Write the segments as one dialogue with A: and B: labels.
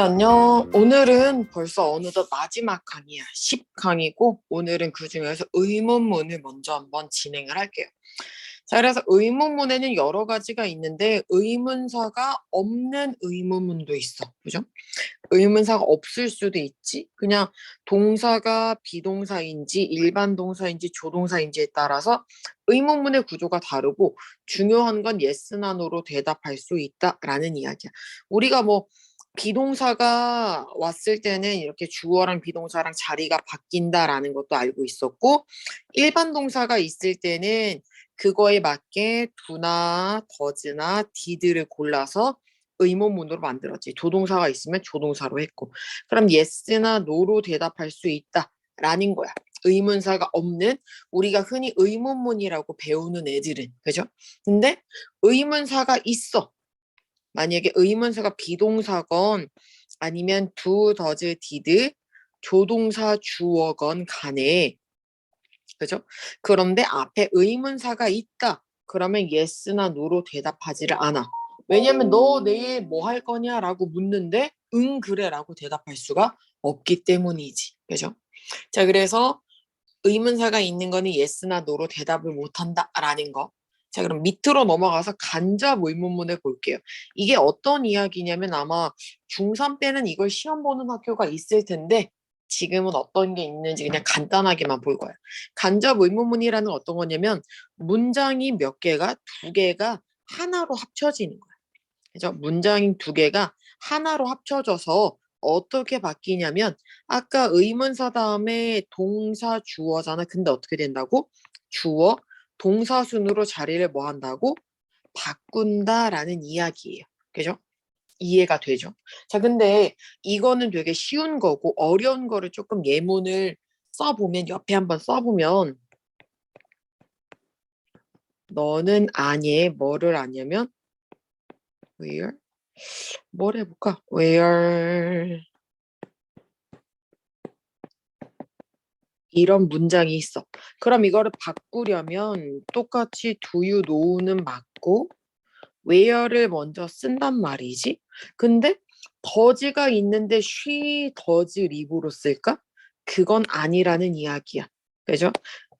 A: 안녕. 오늘은 벌써 어느덧 마지막 강의야. 10강이고 오늘은 그 중에서 의문문을 먼저 한번 진행을 할게요. 자, 그래서 의문문에는 여러 가지가 있는데 의문사가 없는 의문문도 있어. 그죠? 의문사가 없을 수도 있지. 그냥 동사가 비동사인지 일반 동사인지 조동사인지에 따라서 의문문의 구조가 다르고 중요한 건 yes나 no로 대답할 수 있다라는 이야기야. 우리가 뭐 비동사가 왔을 때는 이렇게 주어랑 비동사랑 자리가 바뀐다라는 것도 알고 있었고 일반 동사가 있을 때는 그거에 맞게 do나 does나 did를 골라서 의문문으로 만들었지. 조동사가 있으면 조동사로 했고 그럼 yes나 no로 대답할 수 있다라는 거야. 의문사가 없는 우리가 흔히 의문문이라고 배우는 애들은 그죠? 근데 의문사가 있어. 만약에 의문사가 비동사건 아니면 do, does, did 조동사 주어건 간에 그죠? 그런데 앞에 의문사가 있다. 그러면 yes나 no로 대답하지를 않아. 왜냐면 너 내일 뭐 할 거냐라고 묻는데 응 그래라고 대답할 수가 없기 때문이지. 그죠? 자, 그래서 의문사가 있는 거는 yes나 no로 대답을 못 한다라는 거. 자, 그럼 밑으로 넘어가서 간접 의문문을 볼게요. 이게 어떤 이야기냐면 아마 중3 때는 이걸 시험 보는 학교가 있을 텐데 지금은 어떤 게 있는지 그냥 간단하게만 볼 거예요. 간접 의문문이라는 건 어떤 거냐면 문장이 몇 개가 두 개가 하나로 합쳐지는 거예요. 그죠? 문장이 두 개가 하나로 합쳐져서 어떻게 바뀌냐면 아까 의문사 다음에 동사 주어잖아. 근데 어떻게 된다고? 주어 동사 순으로 자리를 뭐 한다고? 바꾼다라는 이야기예요. 그죠? 이해가 되죠? 자, 근데 이거는 되게 쉬운 거고 어려운 거를 조금 예문을 써보면 옆에 한번 써보면 너는 아니에 뭐를 아냐면 where 뭘 해볼까? where 이런 문장이 있어. 그럼 이거를 바꾸려면 똑같이 do you know는 맞고 where를 먼저 쓴단 말이지. 근데 does가 있는데 she does live로 쓸까? 그건 아니라는 이야기야. 그죠?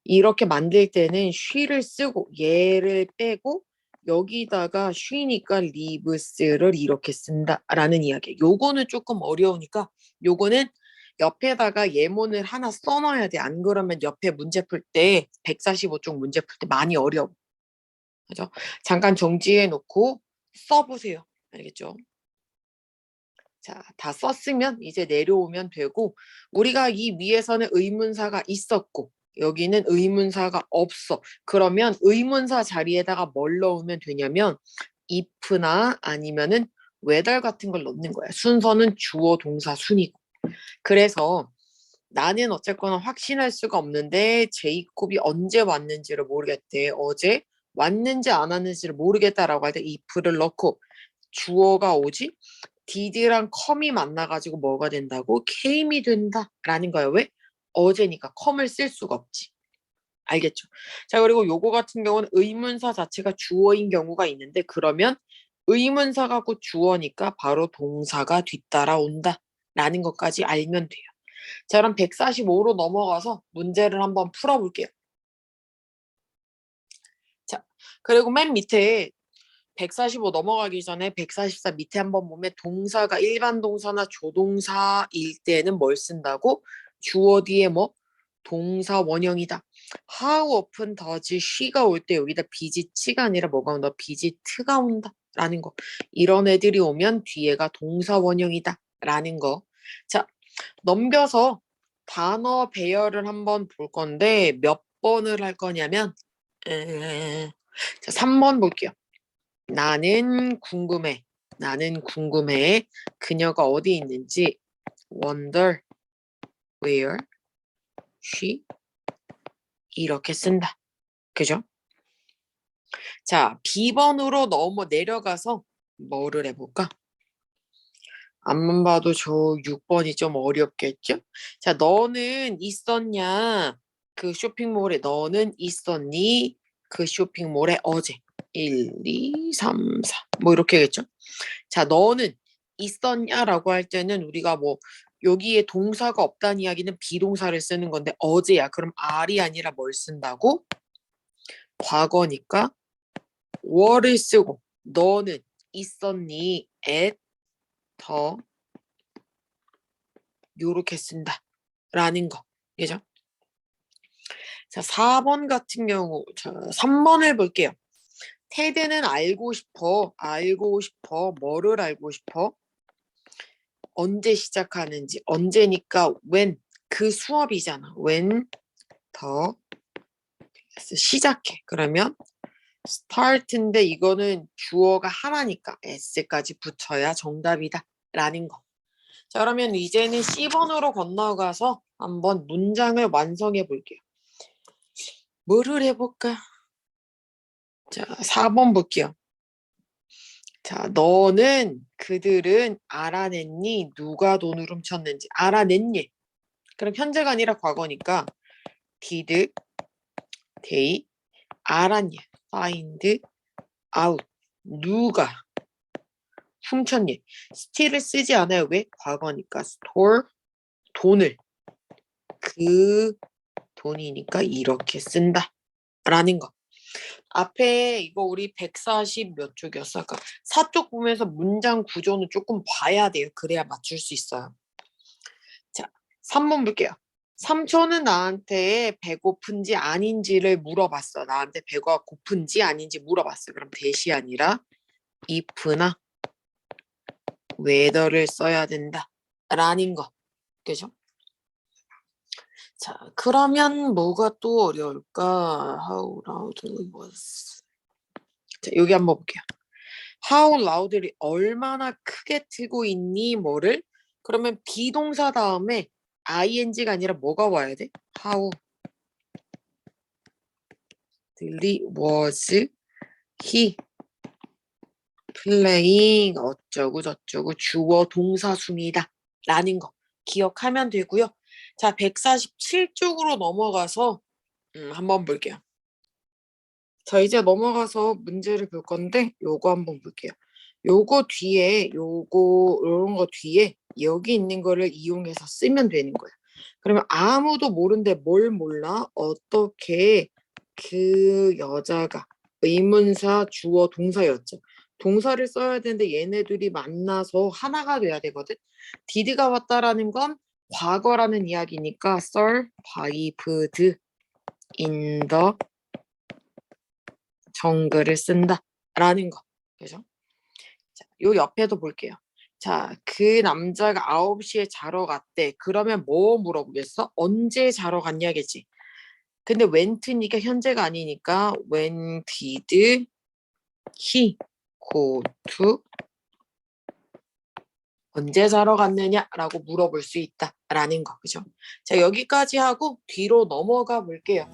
A: 이렇게 만들 때는 she를 쓰고 얘를 빼고 여기다가 she니까 lives를 이렇게 쓴다라는 이야기야. 요거는 조금 어려우니까 요거는 옆에다가 예문을 하나 써놔야 돼. 안 그러면 옆에 문제 풀 때 145쪽 문제 풀 때 많이 어려워. 그죠? 잠깐 정지해 놓고 써보세요. 알겠죠? 자, 다 썼으면 이제 내려오면 되고 우리가 이 위에서는 의문사가 있었고 여기는 의문사가 없어. 그러면 의문사 자리에다가 뭘 넣으면 되냐면 if나 아니면은 whether 같은 걸 넣는 거야. 순서는 주어 동사 순이고. 그래서 나는 어쨌거나 확신할 수가 없는데 제이콥이 언제 왔는지를 모르겠대. 어제 왔는지 안 왔는지를 모르겠다라고 할 때 if를 넣고 주어가 오지 did랑 come이 만나가지고 뭐가 된다고? came이 된다라는 거예요. 왜? 어제니까 come을 쓸 수가 없지. 알겠죠? 자 그리고 요거 같은 경우는 의문사 자체가 주어인 경우가 있는데 그러면 의문사가 곧 주어니까 바로 동사가 뒤따라 온다. 라는 것까지 알면 돼요. 자, 그럼 145로 넘어가서 문제를 한번 풀어볼게요. 자, 그리고 맨 밑에 145 넘어가기 전에 144 밑에 한번 보면 동사가 일반 동사나 조동사일 때는 뭘 쓴다고? 주어 뒤에 뭐? 동사 원형이다. How often does she가 올 때 여기다 비지치가 아니라 뭐가 온다? 비지트가 온다. 라는 거. 이런 애들이 오면 뒤에가 동사 원형이다. 라는 거. 자, 넘겨서 단어 배열을 한번 볼 건데 몇 번을 할 거냐면 에... 자, 3번 볼게요. 나는 궁금해. 나는 궁금해. 그녀가 어디 있는지 wonder where she 이렇게 쓴다. 그죠? 자, B번으로 넘어 내려가서 뭐를 해볼까? 앞만 봐도 저 6번이 좀 어렵겠죠? 자, 너는 있었냐? 그 쇼핑몰에 너는 있었니? 그 쇼핑몰에 어제 1, 2, 3, 4. 뭐 이렇게겠죠? 자, 너는 있었냐라고 할 때는 우리가 뭐 여기에 동사가 없다는 이야기는 비동사를 쓰는 건데 어제야. 그럼 are이 아니라 뭘 쓴다고? 과거니까 were를 쓰고 너는 있었니? at 더 요렇게 쓴다. 라는 거. 그죠? 자, 4번 같은 경우, 자, 3번을 볼게요. 테드는 알고 싶어, 알고 싶어, 뭐를 알고 싶어? 언제 시작하는지, 언제니까 when, 그 수업이잖아. when 더 시작해. 그러면 start인데 이거는 주어가 하나니까 s까지 붙여야 정답이다. 라는 거. 자, 그러면 이제는 C번으로 건너가서 한번 문장을 완성해 볼게요. 뭐를 해볼까? 자, 4번 볼게요. 자, 너는 그들은 알아냈니? 누가 돈을 훔쳤는지 알아냈니? 그럼 현재가 아니라 과거니까 did they 알았니? Find out 누가 훔쳤니? steal을 쓰지 않아요. 왜? 과거니까 store 돈을 그 돈이니까 이렇게 쓴다 라는 거 앞에 이거 우리 140 몇 쪽이었어? 아까 4쪽 보면서 문장 구조는 조금 봐야 돼요. 그래야 맞출 수 있어요. 자, 3번 볼게요. 삼촌은 나한테 배고픈지 아닌지를 물어봤어. 나한테 배가 고픈지 아닌지 물어봤어. 그럼 대시 아니라 if나 whether를 써야 된다. 라는 거. 그죠? 자, 그러면 뭐가 또 어려울까? How loudly was. 자, 여기 한번 볼게요. How loudly 얼마나 크게 틀고 있니? 뭐를? 그러면 비동사 다음에 ing가 아니라 뭐가 와야 돼? How loudly was he playing 어쩌고 저쩌고 주어 동사 순이다 라는 거 기억하면 되고요. 자, 147쪽으로 넘어가서 음, 한번 볼게요. 자, 이제 넘어가서 문제를 볼 건데 요거 한번 볼게요. 요거 뒤에 요거 요런 거 뒤에 여기 있는 거를 이용해서 쓰면 되는 거예요. 그러면 아무도 모른데 뭘 몰라? 어떻게 그 여자가 의문사 주어 동사였죠. 동사를 써야 되는데 얘네들이 만나서 하나가 돼야 되거든. 디드가 왔다라는 건 과거라는 이야기니까 survived in the 정글을 쓴다라는 거. 그죠? 자, 요 옆에도 볼게요. 자, 그 남자가 9시에 자러 갔대. 그러면 뭐 물어보겠어? 언제 자러 갔냐겠지. 근데 went니까 현재가 아니니까 when did he go to 언제 자러 갔느냐라고 물어볼 수 있다라는 거 그죠? 자 여기까지 하고 뒤로 넘어가 볼게요.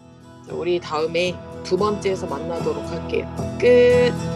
A: 자, 우리 다음에 두 번째에서 만나도록 할게요. 끝.